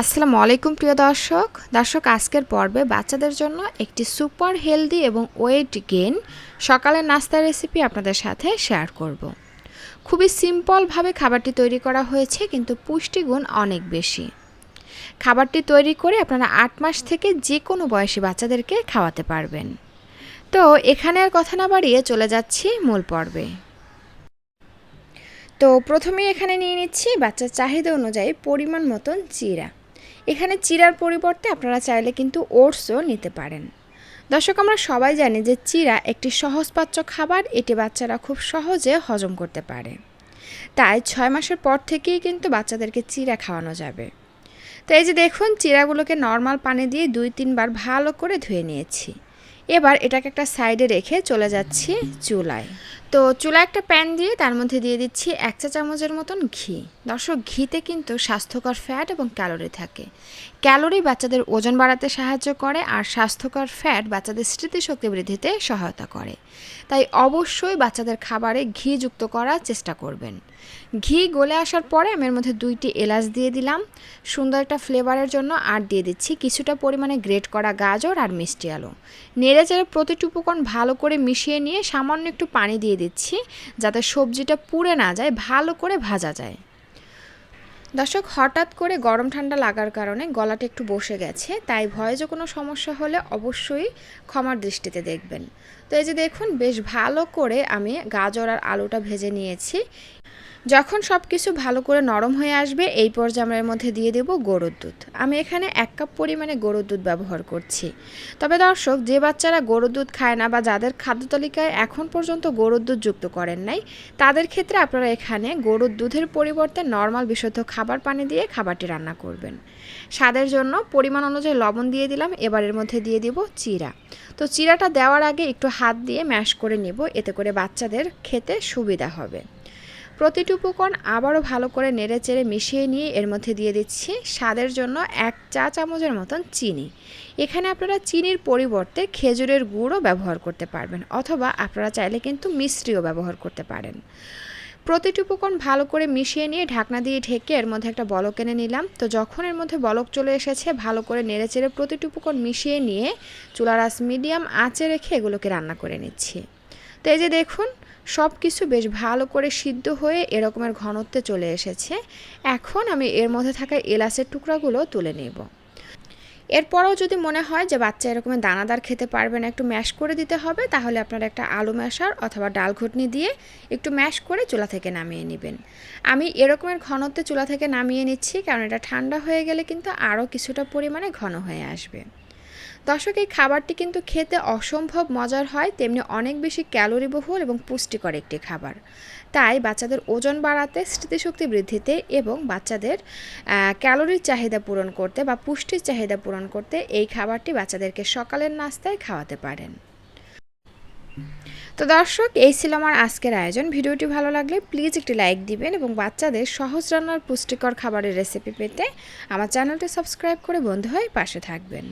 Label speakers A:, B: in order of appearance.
A: আসসালামু আলাইকুম, প্রিয় দর্শক। দর্শক, আজকের পর্বে বাচ্চাদের জন্য একটি সুপার হেলদি এবং ওয়েট গেন সকালের নাস্তার রেসিপি আপনাদের সাথে শেয়ার করব। খুবই সিম্পলভাবে খাবারটি তৈরি করা হয়েছে, কিন্তু পুষ্টিগুণ অনেক বেশি। খাবারটি তৈরি করে আপনারা আট মাস থেকে যে কোনো বয়সী বাচ্চাদেরকে খাওয়াতে পারবেন। তো এখানে আর কথা না বাড়িয়ে চলে যাচ্ছি মূল পর্বে। তো প্রথমেই এখানে নিয়ে নিচ্ছি বাচ্চার চাহিদা অনুযায়ী পরিমাণ মতন চিরা এখানে চিরার পরিবর্তে আপনারা চাইলে কিন্তু ওটসও নিতে পারেন। দর্শক, আমরা সবাই জানি যে চিরা একটি সহজপাচ্য খাবার, এটি বাচ্চারা খুব সহজে হজম করতে পারে। তাই ছয় মাসের পর থেকেই কিন্তু বাচ্চাদেরকে চিরা খাওয়ানো যাবে। তো এই যে দেখুন, চিরাগুলোকে নর্মাল পানি দিয়ে দুই, তিনবার ভালো করে ধুয়ে নিয়েছি। এবার এটাকে একটা সাইডে রেখে চলে যাচ্ছি চুলায়। তো চুলা একটা প্যান দিয়ে তার মধ্যে দিয়ে দিচ্ছি এক চা চামচের মতন ঘি। দর্শক, ঘিতে কিন্তু স্বাস্থ্যকর ফ্যাট এবং ক্যালোরি থাকে। ক্যালোরি বাচ্চাদের ওজন বাড়াতে সাহায্য করে আর স্বাস্থ্যকর ফ্যাট বাচ্চাদের স্মৃতিশক্তি বৃদ্ধিতে সহায়তা করে। তাই অবশ্যই বাচ্চাদের খাবারে ঘি যুক্ত করার চেষ্টা করবেন। ঘি গলে আসার পরে আমি এর মধ্যে দুইটি এলাচ দিয়ে দিলাম। সুন্দর একটা ফ্লেভারের জন্য আর দিয়ে দিচ্ছি কিছুটা পরিমাণে গ্রেট করা গাজর আর মিষ্টি আলু। নেড়ে চেড়ে প্রতিটি উপকরণ ভালো করে মিশিয়ে নিয়ে সামান্য একটু পানি দিয়ে দিচ্ছি যাতে সবজিটা পুড়ে না যায়, ভালো করে ভাজা যায়। দর্শক, হঠাৎ করে গরম ঠান্ডা লাগার কারণে গলাটা একটু বসে গেছে, তাই ভয়ে যে কোনো সমস্যা হলে অবশ্যই ক্ষমার দৃষ্টিতে দেখবেন। তো এই যে দেখুন, বেশ ভালো করে আমি গাজর আর আলুটা ভেজে নিয়েছি। যখন সব কিছু ভালো করে নরম হয়ে আসবে, এই পর্যায়ে আমরা এর মধ্যে দিয়ে দেব গরুর দুধ। আমি এখানে এক কাপ পরিমাণে গরুর দুধ ব্যবহার করছি। তবে দর্শক, যে বাচ্চারা গরুর দুধ খায় না বা যাদের খাদ্য তালিকায় এখন পর্যন্ত গরুর দুধ যুক্ত করেন নাই, তাদের ক্ষেত্রে আপনারা এখানে গরুর দুধের পরিবর্তে নর্মাল বিশুদ্ধ খাবার পানি দিয়ে খাবারটি রান্না করবেন। স্বাদের জন্য পরিমাণ অনুযায়ী লবণ দিয়ে দিলাম, এবার এর মধ্যে দিয়ে দিব চিরা। তো চিরাটা দেওয়ার আগে একটু হাত দিয়ে ম্যাশ করে নেব, এতে করে বাচ্চাদের খেতে সুবিধা হবে। প্রতিটি উপকরণ আবারও ভালো করে নেড়ে চেড়ে মিশিয়ে নিয়ে এর মধ্যে দিয়ে দিচ্ছি স্বাদের জন্য এক চা চামচের মতন চিনি। এখানে আপনারা চিনির পরিবর্তে খেজুরের গুড়ও ব্যবহার করতে পারবেন অথবা আপনারা চাইলে কিন্তু মিশ্রিও ব্যবহার করতে পারেন। প্রতিটি উপকরণ ভালো করে মিশিয়ে নিয়ে ঢাকনা দিয়ে ঢেকে এর মধ্যে একটা বলক এনে নিলাম। তো যখন এর মধ্যে বলক চলে এসেছে, ভালো করে নেড়ে চেড়ে প্রতিটি উপকরণ মিশিয়ে নিয়ে চুলার আস মিডিয়াম আঁচে রেখে এগুলোকে রান্না করে নিচ্ছি। তো এই যে দেখুন সব কিছু বেশ ভালো করে সিদ্ধ হয়ে এরকমের ঘনত্বে চলে এসেছে। এখন আমি এর মধ্যে থাকা এলাচের টুকরাগুলো তুলে নেব। এরপরও যদি মনে হয় যে বাচ্চা এরকমের দানাদার খেতে পারবে না, একটু ম্যাশ করে দিতে হবে, তাহলে আপনারা একটা আলু ম্যাশার অথবা ডাল ঘুটনি দিয়ে একটু ম্যাশ করে চুলা থেকে নামিয়ে নেবেন। আমি এরকমের ঘনত্বে চুলা থেকে নামিয়ে নিচ্ছি, কারণ এটা ঠান্ডা হয়ে গেলে কিন্তু আরও কিছুটা পরিমাণে ঘন হয়ে আসবে। দর্শক, এই খাবারটি কিন্তু খেতে অসম্ভব মজার হয়, তেমনি অনেক বেশি ক্যালোরিবহুল এবং পুষ্টিকর একটি খাবার। তাই বাচ্চাদের ওজন বাড়াতে, স্মৃতিশক্তি বৃদ্ধিতে এবং বাচ্চাদের ক্যালোরির চাহিদা পূরণ করতে বা পুষ্টির চাহিদা পূরণ করতে এই খাবারটি বাচ্চাদেরকে সকালের নাস্তায় খাওয়াতে পারেন। তো দর্শক, এই ছিল আমার আজকের আয়োজন। ভিডিওটি ভালো লাগলে প্লিজ একটি লাইক দিবেন এবং বাচ্চাদের সহজ রান্নার পুষ্টিকর খাবারের রেসিপি পেতে আমার চ্যানেলটি সাবস্ক্রাইব করে বন্ধু হয়ে পাশে থাকবেন।